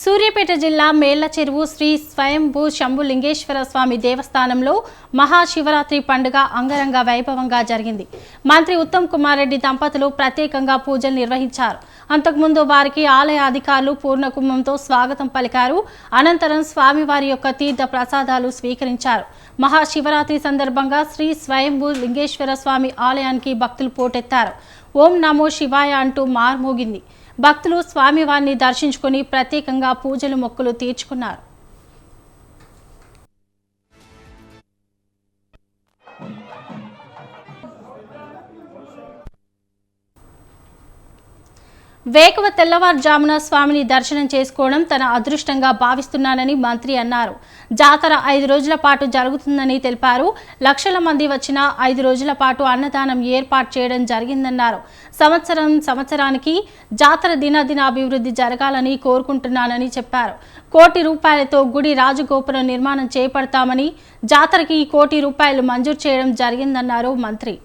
సూర్యాపేట జిల్లా మేళ్ళ చెరువు శ్రీ స్వయంభూ శంభులింగేశ్వర స్వామి దేవస్థానంలో మహాశివరాత్రి పండుగ అంగరంగ వైభవంగా జరిగింది. మంత్రి ఉత్తమ్ కుమార్ రెడ్డి దంపతులు ప్రత్యేకంగా పూజలు నిర్వహించారు. అంతకుముందు వారికి ఆలయ అధికారులు పూర్ణకుంభంతో స్వాగతం పలికారు. అనంతరం స్వామివారి యొక్క తీర్థ ప్రసాదాలు స్వీకరించారు. మహాశివరాత్రి సందర్భంగా శ్రీ స్వయంభూ లింగేశ్వర స్వామి ఆలయానికి భక్తులు పోటెత్తారు. ఓం నమో శివాయ అంటూ మార్మోగింది. భక్తులు స్వామివారిని దర్శించుకుని ప్రత్యేకంగా పూజలు మొక్కులు తీర్చుకున్నారు. వేకువ తెల్లవారుజామున స్వామిని దర్శనం చేసుకోవడం తన అదృష్టంగా భావిస్తున్నానని మంత్రి అన్నారు. జాతర ఐదు రోజుల పాటు జరుగుతుందని తెలిపారు. లక్షల మంది వచ్చిన ఐదు రోజుల పాటు అన్నదానం ఏర్పాటు చేయడం జరిగిందన్నారు. సంవత్సరం సంవత్సరానికి జాతర దినదిన అభివృద్ధి జరగాలని కోరుకుంటున్నానని చెప్పారు. కోటి రూపాయలతో గుడి రాజగోపురం నిర్మాణం చేపడతామని జాతరకి కోటి రూపాయలు మంజూరు చేయడం జరిగిందన్నారు మంత్రి.